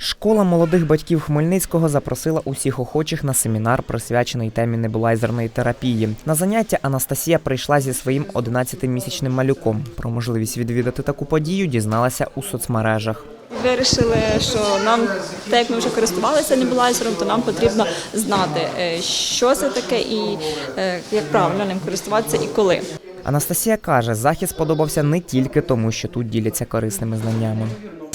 Школа молодих батьків Хмельницького запросила усіх охочих на семінар, присвячений темі небулайзерної терапії. На заняття Анастасія прийшла зі своїм 11-місячним малюком. Про можливість відвідати таку подію дізналася у соцмережах. Вирішили, що нам, так як ми вже користувалися небулайзером, то нам потрібно знати, е, що це таке і е, як правильно ним користуватися і коли. Анастасія каже, захід сподобався не тільки тому, що тут діляться корисними знаннями.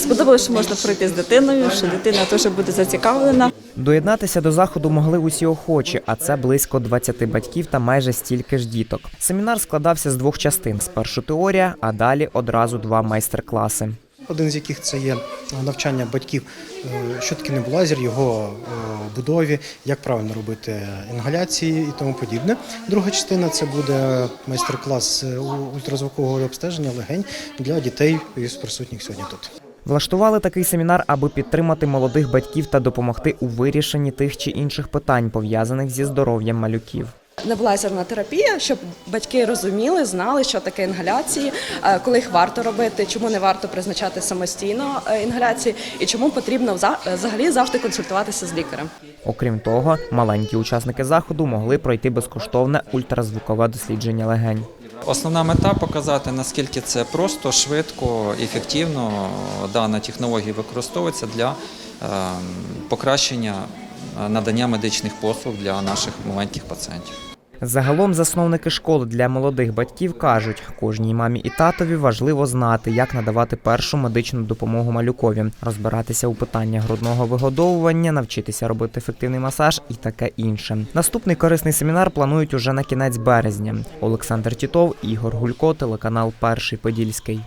Сподобалося, що можна пройти з дитиною, що дитина теж буде зацікавлена. Доєднатися до заходу могли усі охочі, а це близько 20 батьків та майже стільки ж діток. Семінар складався з двох частин: спершу теорія, а далі одразу два майстер-класи. Один з яких це є навчання батьків, е, що таке небулайзер, його е, будові, як правильно робити інгаляції і тому подібне. Друга частина це буде майстер-клас е, ультразвукового обстеження легень для дітей із присутніх сьогодні тут. Влаштували такий семінар, аби підтримати молодих батьків та допомогти у вирішенні тих чи інших питань, пов'язаних зі здоров'ям малюків. Небулайзерна терапія, щоб батьки розуміли, знали, що таке інгаляції, е, коли їх варто робити, чому не варто призначати самостійно е, інгаляції, і чому потрібно взагалі завжди консультуватися з лікарем. Окрім того, маленькі учасники заходу могли пройти безкоштовне ультразвукове дослідження легень. Основна мета показати, наскільки це просто, швидко, ефективно дана технологія використовується для е, покращення е, надання медичних послуг для наших маленьких пацієнтів. Загалом засновники школи для молодих батьків кажуть, кожній мамі і татові важливо знати, як надавати першу медичну допомогу малюкові, розбиратися у питаннях грудного вигодовування, навчитися робити ефективний масаж і таке інше. Наступний корисний семінар планують уже на кінець березня. Олександр Тітов, Ігор Гулько, телеканал Перший Подільський.